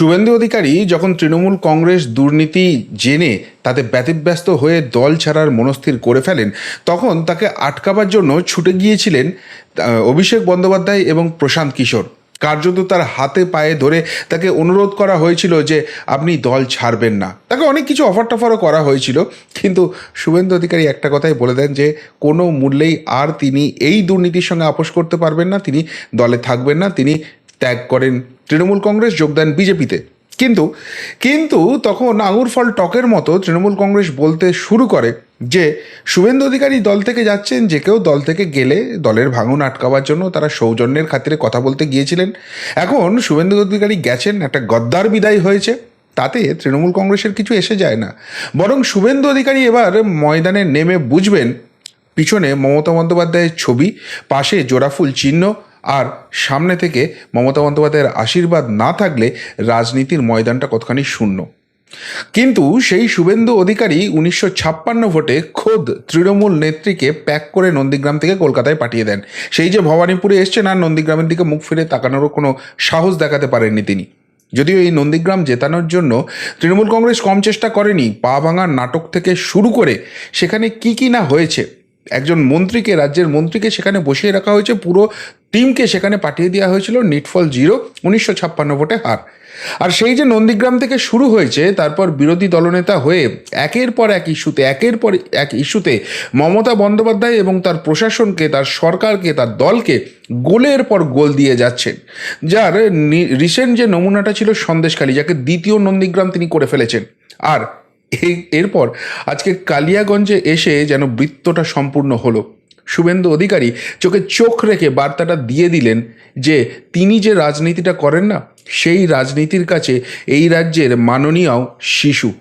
শুভেন্দু অধিকারী যখন তৃণমূল কংগ্রেস দুর্নীতি জেনে তাতে ব্যতিব্যস্ত হয়ে দল ছাড়ার মনস্থির করে ফেলেন, তখন তাকে আটকাবার জন্য ছুটে গিয়েছিলেন অভিষেক বন্দ্যোপাধ্যায় এবং প্রশান্ত কিশোর। কার্যত তার হাতে পায়ে ধরে তাকে অনুরোধ করা হয়েছিল যে আপনি দল ছাড়বেন না। তাকে অনেক কিছু অফার টফারও করা হয়েছিল, কিন্তু শুভেন্দু অধিকারী একটা কথাই বলে দেন যে কোনো মূল্যেই আর তিনি এই দুর্নীতির সঙ্গে আপোষ করতে পারবেন না, তিনি দলে থাকবেন না, তিনি ত্যাগ করেন। তৃণমূল কংগ্রেস যোগ দেন বিজেপিতে। কিন্তু কিন্তু তখন আঙুর ফল টকের মতো তৃণমূল কংগ্রেস বলতে শুরু করে যে, শুভেন্দু অধিকারী দল থেকে যাচ্ছেন, যে কেউ দল থেকে গেলে দলের ভাঙন আটকাবার জন্য তারা সৌজন্যের খাতিরে কথা বলতে গিয়েছিলেন। এখন শুভেন্দু অধিকারী গেছেন, একটা গদ্দার বিদায় হয়েছে। তাতে তৃণমূল কংগ্রেসের কিছু এসে যায় না। বরং শুভেন্দু অধিকারী এবার ময়দানে নেমে বুঝবেন, পিছনে মমতা বন্দ্যোপাধ্যায়ের ছবি, পাশে জোড়াফুল চিহ্ন আর সামনে থেকে মমতা বন্দ্যোপাধ্যায়ের আশীর্বাদ না থাকলে রাজনীতির ময়দানটা কতখানি শূন্য। কিন্তু সেই শুভেন্দু অধিকারী উনিশশো ছাপ্পান্ন ভোটে খোদ তৃণমূল নেত্রীকে প্যাক করে নন্দীগ্রাম থেকে কলকাতায় পাঠিয়ে দেন। সেই যে ভবানীপুরে এসছেন আর নন্দীগ্রামের দিকে মুখ ফিরে তাকানোরও কোনো সাহস দেখাতে পারেননি তিনি। যদিও এই নন্দীগ্রাম জেতানোর জন্য তৃণমূল কংগ্রেস কম চেষ্টা করেনি, পা ভাঙার নাটক থেকে শুরু করে সেখানে কি কি না হয়েছে একজন মন্ত্রীকে, রাজ্যের মন্ত্রীকে সেখানে বসিয়ে রাখা হয়েছে, পুরো টিমকে সেখানে পাঠিয়ে দেওয়া হয়েছিল নিটফল জিরো উনিশশো ছাপ্পান্ন ভোটে হার। আর সেই যে নন্দীগ্রাম থেকে শুরু হয়েছে, তারপর বিরোধী দলনেতা হয়ে একের পর এক ইস্যুতে, একের পর এক ইস্যুতে মমতা বন্দ্যোপাধ্যায় এবং তার প্রশাসনকে, তার সরকারকে, তার দলকে গোলের পর গোল দিয়ে যাচ্ছেন। যার রিসেন্ট যে নমুনাটা ছিল সন্দেশখালী, যাকে দ্বিতীয় নন্দীগ্রাম তিনি করে ফেলেছেন। আর এরপর আজকে কালিয়াগঞ্জে এসে যেন বৃত্তটা সম্পূর্ণ হলো। শুভেন্দু অধিকারী চোখে চোখ রেখে বার্তাটা দিয়ে দিলেন যে, তিনি যে রাজনীতিটা করেন না, সেই রাজনীতির কাছে এই রাজ্যের মাননীয় শিশু।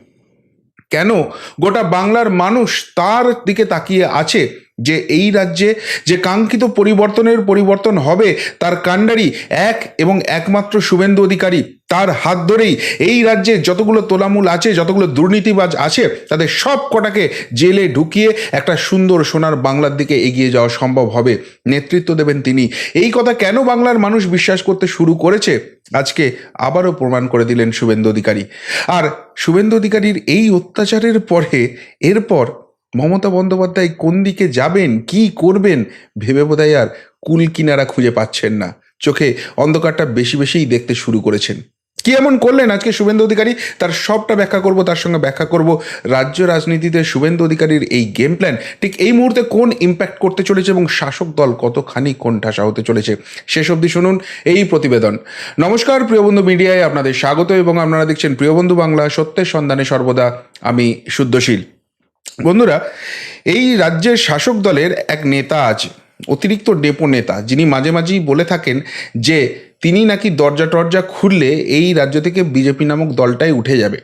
কেন? গোটা বাংলার মানুষ তার দিকে তাকিয়ে আছে যে, এই রাজ্যে যে কাঙ্ক্ষিত পরিবর্তনের পরিবর্তন হবে, তার কাণ্ডারি এক এবং একমাত্র শুভেন্দু অধিকারী তার হাত ধরেই এই রাজ্যে যতগুলো তোলামূল আছে, যতগুলো দুর্নীতিবাজ আছে, তাদের সব কটাকে জেলে ঢুকিয়ে একটা সুন্দর সোনার বাংলার দিকে এগিয়ে যাওয়া সম্ভব হবে। নেতৃত্ব দেবেন তিনি। এই কথা কেন বাংলার মানুষ বিশ্বাস করতে শুরু করেছে? আজকে আবারও প্রমাণ করে দিলেন শুভেন্দু অধিকারী। আর শুভেন্দু অধিকারীর এই অত্যাচারের পরে এরপর মমতা বন্দ্যোপাধ্যায় কোন দিকে যাবেন, কি করবেন, ভেবে বোধহয় আর কুল কিনারা খুঁজে পাচ্ছেন না। চোখে অন্ধকারটা বেশি বেশিই দেখতে শুরু করেছেন। কি এমন করলেন আজকে শুভেন্দু অধিকারী? তার সবটা ব্যাখ্যা করব, তার সঙ্গে ব্যাখ্যা করব রাজ্য রাজনীতিতে শুভেন্দু অধিকারীর এই গেম প্ল্যান ঠিক এই মুহূর্তে কোন ইম্প্যাক্ট করতে চলেছে এবং শাসক দল কতখানি কোন ঠাসা হতে চলেছে, শেষ অবধি শুনুন এই প্রতিবেদন। নমস্কার প্রিয়বন্ধু মিডিয়ায় আপনাদের স্বাগত এবং আপনারা দেখছেন প্রিয়বন্ধু বাংলা, সত্যের সন্ধানে সর্বদা আমি শুদ্ধশীল। বন্ধুরা, এই রাজ্যের শাসক দলের এক নেতা আছে অতিরিক্ত ডেপো নেতা যিনি মাঝে মাঝেই বলে থাকেন যে তিনি নাকি দরজা টরজা খুললে এই রাজ্য থেকে বিজেপি নামক দলটাই উঠে যাবে।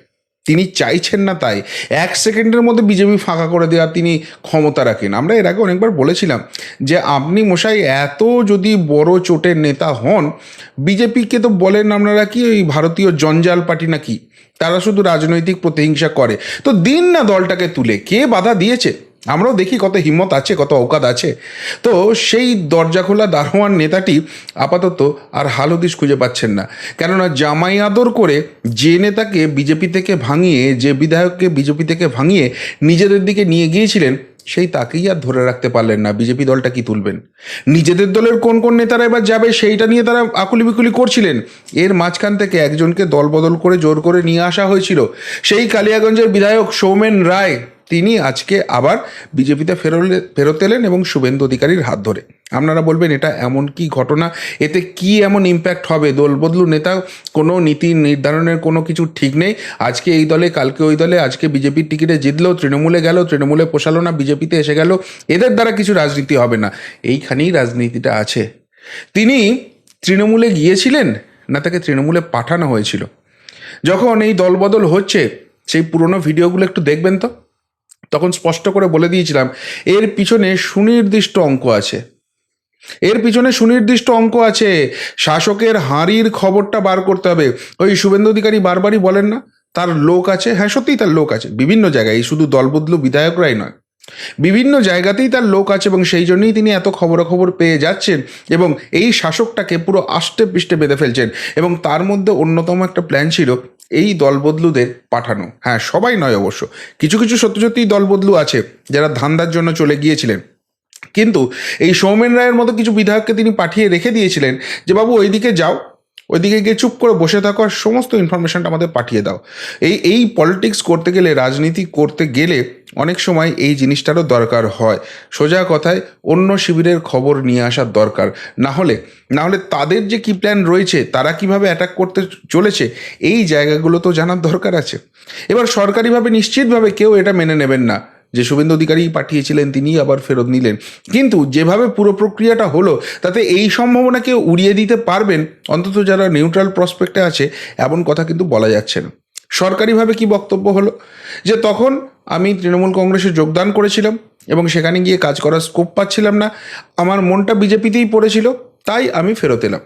তিনি চাইছেন না তাই। এক সেকেন্ডের মধ্যে বিজেপি ফাঁকা করে দেওয়ার তিনি ক্ষমতা রাখেন। আমরা এর আগে অনেকবার বলেছিলাম যে আপনি মশাই এত যদি বড় চোটের নেতা হন, বিজেপিকে তো বলেন আপনারা কি ওই ভারতীয় জঞ্জাল পার্টি নাকি? তারা শুধু রাজনৈতিক প্রতিহিংসা করে। তো দিন না দলটাকে তুলে। কে বাধা দিয়েছে? আমরাও দেখি কত হিম্মত আছে, কত অকাত আছে। তো সেই দরজা খোলা দারোয়ান নেতাটি আপাতত আর হাল হদিস খুঁজে পাচ্ছেন না। কেননা জামাই আদর করে যে নেতাকে বিজেপি থেকে ভাঙিয়ে, যে বিধায়ককে বিজেপি থেকে ভাঙিয়ে নিজেদের দিকে নিয়ে গিয়েছিলেন, সেই তাকেই আর ধরে রাখতে পারলেন না। বিজেপি দলটা কি তুলবেন? নিজেদের দলের কোন কোন নেতারা এবার যাবে, সেইটা নিয়ে তারা আকুলি বিকুলি করছিলেন। এর মাঝখান থেকে একজনকে দলবদল করে জোর করে নিয়ে আসা হয়েছিল। সেই কালিয়াগঞ্জের বিধায়ক সৌমেন রায় তিনি আজকে আবার বিজেপিতে ফেরলে, ফেরত এলেন এবং শুভেন্দু অধিকারীর হাত ধরে। আপনারা বলবেন, এটা এমন কি ঘটনা? এতে কি এমন ইম্প্যাক্ট হবে? দল বদলু নেতা, কোনো নীতি নির্ধারণের কোনো কিছু ঠিক নেই? আজকে এই দলে, কালকে ওই দলে, আজকে বিজেপির টিকিটে জিতলো, তৃণমূলে গেল, তৃণমূলে পোষালো না, বিজেপিতে এসে গেল, এদের দ্বারা কিছু রাজনীতি হবে না। এইখানেই রাজনীতিটা আছে। তিনি তৃণমূলে গিয়েছিলেন না, তাকে তৃণমূলে পাঠানো হয়েছিল। যখন এই দলবদল হচ্ছে, সেই পুরনো ভিডিওগুলো একটু দেখবেন তো? তখন স্পষ্ট করে বলে দিয়েছিলাম, এর পিছনে সুনির্দিষ্ট অঙ্ক আছে। এর পিছনে সুনির্দিষ্ট অঙ্ক আছে। শাসকের হাঁড়ির খবরটা বার করতে হবে। ওই শুভেন্দু অধিকারী বারবারই বলেন না, তার লোক আছে। হ্যাঁ সত্যিই তার লোক আছে। বিভিন্ন জায়গায়, এই শুধু দলবদল বিধায়করাই নয়। বিভিন্ন জায়গাতেই তার লোক আছে এবং সেই জন্যই তিনি এত খবরাখবর পেয়ে যাচ্ছেন এবং এই শাসকটাকে পুরো আষ্টে পৃষ্ঠে বেঁধে ফেলছেন এবং তার মধ্যে অন্যতম একটা প্ল্যান ছিল এই দলবদলুদের পাঠানো। হ্যাঁ সবাই নয় অবশ্য। কিছু কিছু সত্যি সত্যিই দলবদলু আছে যারা ধান্দার জন্য চলে গিয়েছিলেন। কিন্তু এই সৌমেন রায়ের মতো কিছু বিধায়ককে তিনি পাঠিয়ে রেখে দিয়েছিলেন যে, বাবু, ওইদিকে যাও। ওইদিকে গিয়ে চুপ করে বসে থাকো আর সমস্ত ইনফরমেশনটা আমাদের পাঠিয়ে দাও। এই এই পলিটিক্স করতে গেলে, রাজনীতি করতে গেলে অনেক সময় এই জিনিসটারও দরকার হয়। সোজা কথায় অন্য শিবিরের খবর নিয়ে আসার দরকার। না হলে না হলে তাদের যে কী প্ল্যান রয়েছে, তারা কীভাবে অ্যাটাক করতে চলেছে, এই জায়গাগুলো তো জানার দরকার আছে। এবার সরকারিভাবে, নিশ্চিতভাবে কেউ এটা মেনে নেবেন না। যে শুভেন্দু অধিকারী পাঠিয়েছিলেন, তিনি আবার ফেরত নিলেন। কিন্তু যেভাবে পুরো প্রক্রিয়াটা হলো, তাতে এই সম্ভাবনাকে উড়িয়ে দিতে পারবেন? অন্তত যারা নিউট্রাল প্রসপেক্টে আছে, এমন কথা কিন্তু বলা যাচ্ছে না। সরকারিভাবে কি বক্তব্য হলো? যে তখন আমি তৃণমূল কংগ্রেসে যোগদান করেছিলাম এবং সেখানে গিয়ে কাজ করার স্কোপ পাচ্ছিলাম না। আমার মনটা বিজেপিতেই পড়েছিল, তাই আমি ফেরত এলাম।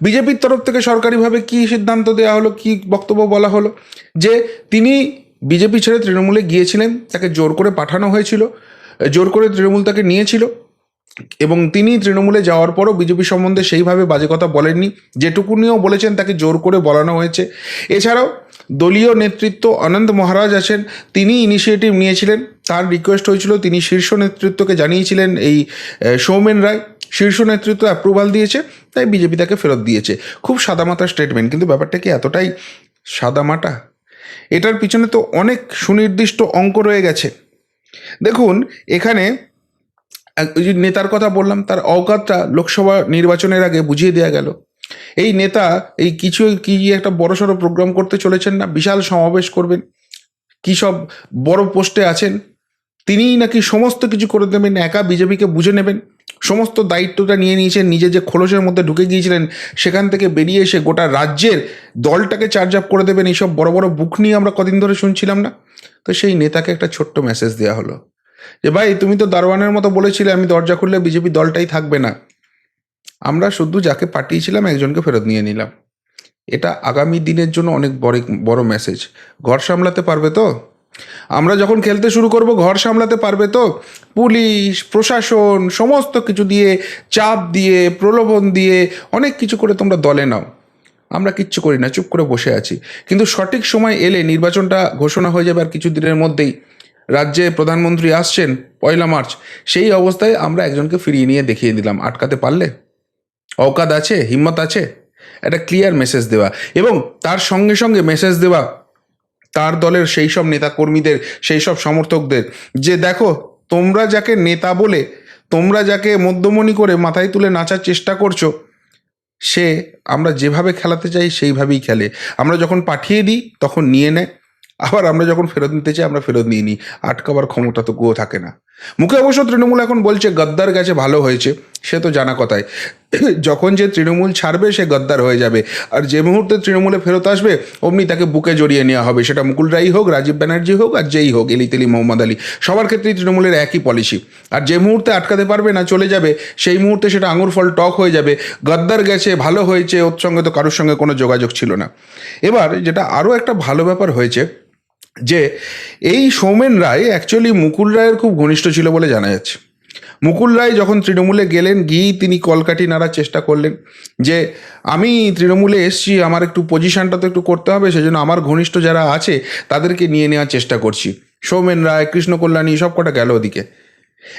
বিজেপির তরফ থেকে সরকারিভাবে কি সিদ্ধান্ত দেওয়া হলো, কি বক্তব্য বলা হলো? যে তিনি বিজেপি ছেড়ে তৃণমূলে গিয়েছিলেন, তাকে জোর করে পাঠানো হয়েছিল, জোর করে তৃণমূল তাকে নিয়েছিল, এবং তিনি তৃণমূলে যাওয়ার পরও বিজেপি সম্বন্ধে সেইভাবে বাজে কথা বলেননি, যেটুকুনিও বলেছেন তাকে জোর করে বলানো হয়েছে। এছাড়াও দলীয় নেতৃত্ব আনন্দ মহারাজ আছেন, তিনি ইনিশিয়েটিভ নিয়েছিলেন, তার রিকোয়েস্ট হয়েছিল তিনি শীর্ষ নেতৃত্বকে জানিয়েছিলেন এই সৌমেন রায়, শীর্ষ নেতৃত্ব অ্যাপ্রুভাল দিয়েছে, তাই বিজেপি তাকে ফেরত দিয়েছে। খুব সাদামাটা স্টেটমেন্ট কিন্তু ব্যাপারটা কি এতটাই সাদামাটা? এটার পিছনে তো অনেক সুনির্দিষ্ট অঙ্ক রয়ে গেছে। দেখুন, এখানে নেতার কথা বললাম, তার অবকাতটা লোকসভা নির্বাচনের আগে বুঝিয়ে দেওয়া গেল। এই নেতা, এই কিছু, কি একটা বড়সড় প্রোগ্রাম করতে চলেছেন না? বিশাল সমাবেশ করবেন। কি সব বড় পোস্টে আছেন? তিনিই নাকি সমস্ত কিছু করে দেবেন, একা বিজেপিকে বুঝে নেবেন। সমস্ত দায়িত্বটা নিয়ে নিয়েছেন নিজে যে খোলসের মধ্যে ঢুকে গিয়েছিলেন, সেখান থেকে বেরিয়ে এসে গোটা রাজ্যের দলটাকে চার্জ আপ করে দেবেন। এইসব বড় বড় বুক নিয়ে আমরা কদিন ধরে শুনছিলাম না। তো সেই নেতাকে একটা ছোট্ট মেসেজ দেওয়া হলো। যে, ভাই, তুমি তো দারোয়ানের মতো বলেছিলে, আমি দরজা খুললে বিজেপি দলটাই থাকবে না। আমরা শুধু যাকে পাঠিয়েছিলাম, একজনকে ফেরত নিয়ে নিলাম। এটা আগামী দিনের জন্য অনেক বড় বড় মেসেজ ঘর সামলাতে পারবে তো? আমরা যখন খেলতে শুরু করব, ঘর সামলাতে পারবে তো? পুলিশ, প্রশাসন, সমস্ত কিছু দিয়ে, চাপ দিয়ে, প্রলোভন দিয়ে, অনেক কিছু করে তোমরা দলে নাও। আমরা কিচ্ছু করি না, চুপ করে বসে আছি। কিন্তু সঠিক সময় এলে নির্বাচনটা ঘোষণা হয়ে যাবে আর কিছু দিনের মধ্যেই। রাজ্যে প্রধানমন্ত্রী আসছেন, পয়লা মার্চ, সেই অবস্থায় আমরা একজনকে ফিরিয়ে নিয়ে দেখিয়ে দিলাম। আটকাতে পারলে? অকাদ আছে? হিম্মত আছে? একটা ক্লিয়ার মেসেজ দেওয়া। এবং তার সঙ্গে সঙ্গে মেসেজ দেওয়া তার দলের সেই সব নেতাকর্মীদের সেই সব সমর্থকদের, যে দেখো, তোমরা যাকে নেতা বলে, তোমরা যাকে মধ্যমণি করে মাথায় তুলে নাচার চেষ্টা করছ, সে আমরা যেভাবে খেলাতে চাই সেইভাবেই খেলে। আমরা যখন পাঠিয়ে দিই, তখন নিয়ে নেয়। আবার আমরা যখন ফেরত নিতে চাই, আমরা ফেরত নিয়ে নিই আটকাবার ক্ষমতা তো কুয়ো থাকে না। মুখে অবশ্য তৃণমূল এখন বলছে, গদ্দার গেছে ভালো হয়েছে। সে তো জানা কথাই। যখন যে তৃণমূল ছাড়বে, সে গদ্দার হয়ে যাবে। আর যে মুহূর্তে তৃণমূলে ফেরত আসবে, অমনি তাকে বুকে জড়িয়ে নেওয়া হবে। সেটা মুকুল রাই হোক, রাজীব ব্যানার্জি হোক, আর যেই হোক এলি তেলি মোহাম্মদ আলী। সবার ক্ষেত্রেই তৃণমূলের একই পলিসি আর যে মুহূর্তে আটকাতে পারবে না, চলে যাবে, সেই মুহূর্তে সেটা আঙুর ফল টক হয়ে যাবে। গদ্দার গেছে ভালো হয়েছে, ওর সঙ্গে তো কারোর সঙ্গে কোনো যোগাযোগ ছিল না। এবার যেটা আরও একটা ভালো ব্যাপার হয়েছে যে এই সৌমেন রায় অ্যাকচুয়ালি মুকুল রায়ের খুব ঘনিষ্ঠ ছিল বলে জানা যাচ্ছে। মুকুল রায় যখন তৃণমূলে গেলেন, গিয়েই তিনি কলকাঠি নাড়ার চেষ্টা করলেন যে, আমি তৃণমূলে এসছি, আমার একটু পজিশনটা তো একটু করতে হবে, সেজন্য আমার ঘনিষ্ঠ যারা আছে, তাদেরকে নিয়ে নেওয়ার চেষ্টা করছি। সৌমেন রায় কৃষ্ণকল্যাণী সব কটা গেল ওদিকে।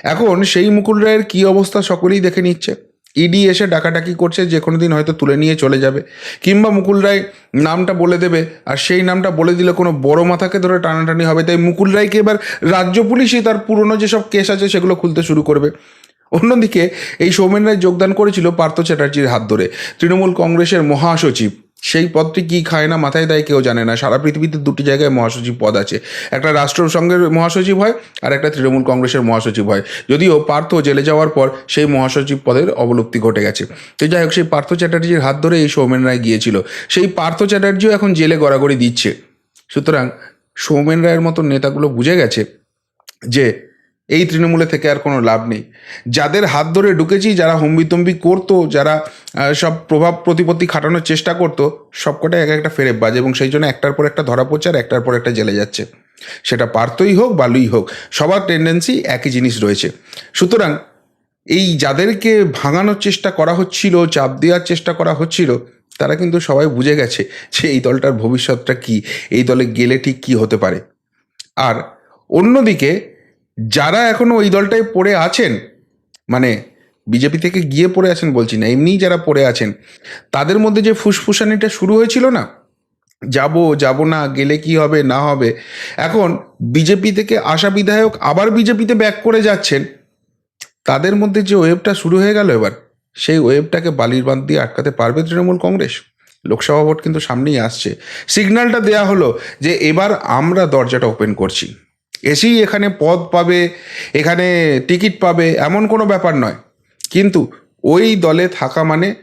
এখন সেই মুকুল রায়ের কী অবস্থা সকলেই দেখে নিচ্ছে। ইডি এসে ডাকাডাকি করছে, যে কোনো দিন হয়তো তুলে নিয়ে চলে যাবে। কিংবা মুকুল রায় নামটা বলে দেবে, আর সেই নামটা বলে দিলে কোনো বড় মাথাকে ধরে টানাটানি হবে। তাই মুকুল রায়কে এবার রাজ্য পুলিশই তার পুরনো যেসব কেস আছে সেগুলো খুলতে শুরু করবে। অন্যদিকে এই সৌমেন রায় যোগদান করেছিল পার্থ চ্যাটার্জির হাত ধরে। তৃণমূল কংগ্রেসের মহাসচিব সেই পদটি কি খায় না, মাথায় দেয় কেউ জানে না। সারা পৃথিবীতে দুটি জায়গায় মহাসচিব পদ আছে। একটা রাষ্ট্রসংঘের মহাসচিব হয়, আর একটা তৃণমূল কংগ্রেসের মহাসচিব হয়। যদিও পার্থ জেলে যাওয়ার পর সেই মহাসচিব পদের অবলুপ্তি ঘটে গেছে। তো যাই হোক, সেই পার্থ চ্যাটার্জির হাত ধরে এই সৌমেন রায় গিয়েছিল। সেই পার্থ চ্যাটার্জিও এখন জেলে গড়াগড়ি দিচ্ছে। সুতরাং সৌমেন রায়ের মতো নেতাগুলো বুঝে গেছে যে এই তৃণমূলে থেকে আর কোনো লাভ নেই। যাদের হাত ধরে ঢুকেছি, যারা হম্বিতম্বি করতো, যারা সব প্রভাব প্রতিপত্তি খাটানোর চেষ্টা করতো সবকটাই এক একটা ফেরে বাজ এবং সেই জন্য একটার পর একটা ধরা পড়ছে আর একটার পর একটা জেলে যাচ্ছে। সেটা পার্থই হোক বা লুই হোক, সবার টেন্ডেন্সি একই জিনিস রয়েছে। সুতরাং এই যাদেরকে ভাঙানোর চেষ্টা করা হচ্ছিল, চাপ দেওয়ার চেষ্টা করা হচ্ছিল, তারা কিন্তু সবাই বুঝে গেছে যে এই দলটার ভবিষ্যৎটা কি, এই দলে গেলে ঠিক কি হতে পারে। আর অন্যদিকে যারা এখনও ওই দলটায় পড়ে আছেন মানে বিজেপি থেকে গিয়ে পড়ে আছেন বলছি না, এমনিই যারা পড়ে আছেন, তাদের মধ্যে যে ফুসফুসানিটা শুরু হয়েছিল না? যাব যাব না, গেলে কি হবে, না হবে? এখন বিজেপি থেকে আসা বিধায়ক আবার বিজেপিতে ব্যাক করে যাচ্ছেন, তাদের মধ্যে যে ওয়েবটা শুরু হয়ে গেল এবার, সেই ওয়েবটাকে বালির বাঁধ দিয়ে আটকাতে পারবে তৃণমূল কংগ্রেস? লোকসভা ভোট কিন্তু সামনেই আসছে। সিগন্যালটা দেয়া হলো যে এবার আমরা দরজাটা ওপেন করছি। এসেই এখানে পদ পাবে, এখানে টিকিট পাবে, এমন কোনো ব্যাপার নয়। কিন্তু ওই দলে থাকা মানে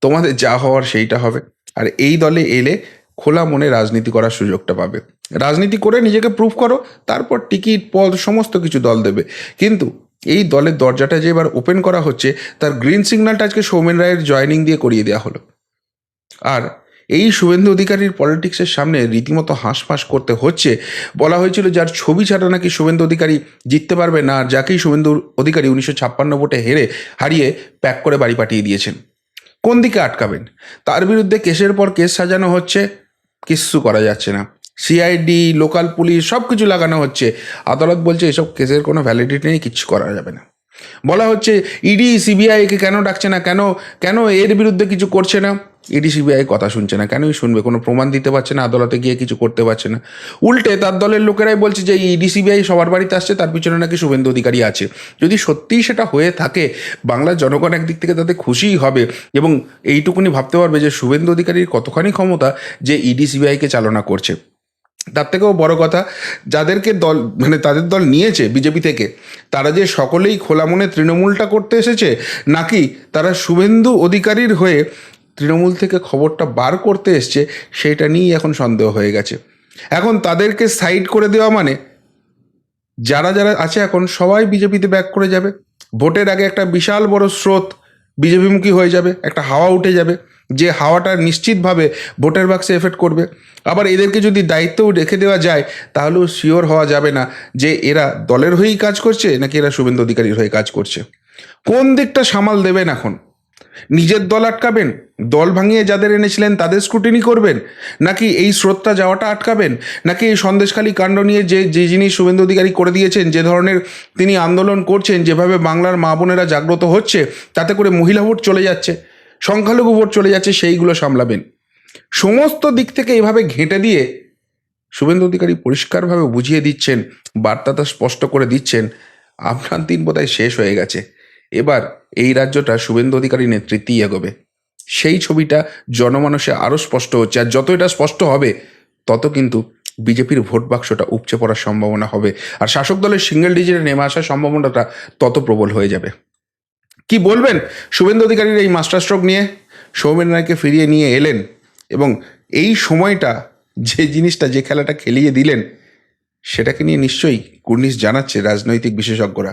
তোমাদের যা হওয়ার সেইটা হবে। আর এই দলে এলে খোলা মনে রাজনীতি করার সুযোগটা পাবে। রাজনীতি করে নিজেকে প্রুফ করো, তারপর টিকিট, পদ, সমস্ত কিছু দল দেবে। কিন্তু এই দলের দরজাটা যে এবার ওপেন করা হচ্ছে, তার গ্রিন সিগন্যালটা আজকে সৌমেন রায়ের জয়নিং দিয়ে করিয়ে দেওয়া হলো। আর এই শুভেন্দু অধিকারীর পলিটিক্সের সামনে রীতিমতো হাঁসফাঁস করতে হচ্ছে। বলা হয়েছিল যার ছবি ছাড়া নাকি শুভেন্দু অধিকারী জিততে পারবে না, আর যাকেই শুভেন্দু অধিকারী উনিশশো ছাপ্পান্ন ভোটে হেরে হারিয়ে প্যাক করে বাড়ি পাঠিয়ে দিয়েছেন। কোন দিকে আটকাবেন? তার বিরুদ্ধে কেসের পর কেস সাজানো হচ্ছে, কিচ্ছু করা যাচ্ছে না। সিআইডি, লোকাল পুলিশ সব কিছু লাগানো হচ্ছে। আদালত বলছে এসব কেসের কোনো ভ্যালিডিটি নেই, কিচ্ছু করা যাবে না। বলা হচ্ছে, ইডি সিবিআইকে কেন ডাকছে না? কেন কেন এর বিরুদ্ধে কিছু করছে না? ইডি সিবিআই কথা শুনছে না। কেনই শুনবে? কোনো প্রমাণ দিতে পারছে না, আদালতে গিয়ে কিছু করতে পারছে না। উল্টে তার দলের লোকেরাই বলছে যে ইডি সিবিআই সবার বাড়িতে আসছে, তার পিছনে নাকি শুভেন্দু অধিকারী আছে। যদি সত্যিই সেটা হয়ে থাকে, বাংলার জনগণ একদিক থেকে তাতে খুশিই হবে এবং এইটুকুনি ভাবতে পারবে যে, শুভেন্দু অধিকারীর কতখানি ক্ষমতা যে ইডি সিবিআইকে চালনা করছে। তার থেকেও বড় কথা, যাদেরকে দল মানে তাদের দল নিয়েছে বিজেপি থেকে, তারা যে সকলেই খোলা মনে তৃণমূলটা করতে এসেছে, নাকি তারা শুভেন্দু অধিকারীর হয়ে তৃণমূল থেকে খবরটা বার করতে এসছে, সেটা নিয়েই এখন সন্দেহ হয়ে গেছে। এখন তাদেরকে সাইড করে দেওয়া মানে যারা যারা আছে এখন সবাই বিজেপিতে ব্যাক করে যাবে। ভোটের আগে একটা বিশাল বড় স্রোত বিজেপিমুখী হয়ে যাবে, একটা হাওয়া উঠে যাবে, যে হাওয়াটা নিশ্চিতভাবে ভোটের বাক্সে এফেক্ট করবে। আবার এদেরকে যদি দায়িত্বও রেখে দেওয়া যায়, তাহলেও শিওর হওয়া যাবে না যে এরা দলের হয়েই কাজ করছে, নাকি এরা শুভেন্দু অধিকারীর হয়ে কাজ করছে। কোন দিকটা সামাল দেবেন এখন? নিজের দল আটকাবেন? দল ভাঙিয়ে যাদের এনেছিলেন তাদের স্ক্রুটিনি করবেন? নাকি এই স্রোতটা যাওয়াটা আটকাবেন? নাকি এই সন্দেশখালী কাণ্ড নিয়ে যে যে জিনিস শুভেন্দু অধিকারী করে দিয়েছেন, যে ধরনের তিনি আন্দোলন করছেন, যেভাবে বাংলার মা বোনেরা জাগ্রত হচ্ছে, তাতে করে মহিলা ভোট চলে যাচ্ছে, সংখ্যালঘু ভোট চলে যাচ্ছে, সেইগুলো সামলাবেন। সমস্ত দিক থেকে এভাবে ঘেঁটে দিয়ে শুভেন্দু অধিকারী পরিষ্কারভাবে বুঝিয়ে দিচ্ছেন, বার্তাটা স্পষ্ট করে দিচ্ছেন, আপনার দিন বোধহয় শেষ হয়ে গেছে। এবার এই রাজ্যটা শুভেন্দু অধিকারী নেতৃত্বেই এগোবে। সেই ছবিটা জনমানসে আরও স্পষ্ট হচ্ছে, আর যত এটা স্পষ্ট হবে, তত কিন্তু বিজেপির ভোট বাক্সটা উপচে পড়ার সম্ভাবনা হবে। আর শাসক দলের সিঙ্গেল ডিজিটে নেমে আসার সম্ভাবনাটা তত প্রবল হয়ে যাবে। কি বলবেন শুভেন্দু অধিকারীর এই মাস্টার স্ট্রোক নিয়ে? সৌমেন রায়কে ফিরিয়ে নিয়ে এলেন এবং এই সময়টা যে জিনিসটা, যে খেলাটা খেলিয়ে দিলেন, সেটাকে নিয়ে নিশ্চয়ই কুর্নিশ জানাচ্ছে রাজনৈতিক বিশেষজ্ঞরা।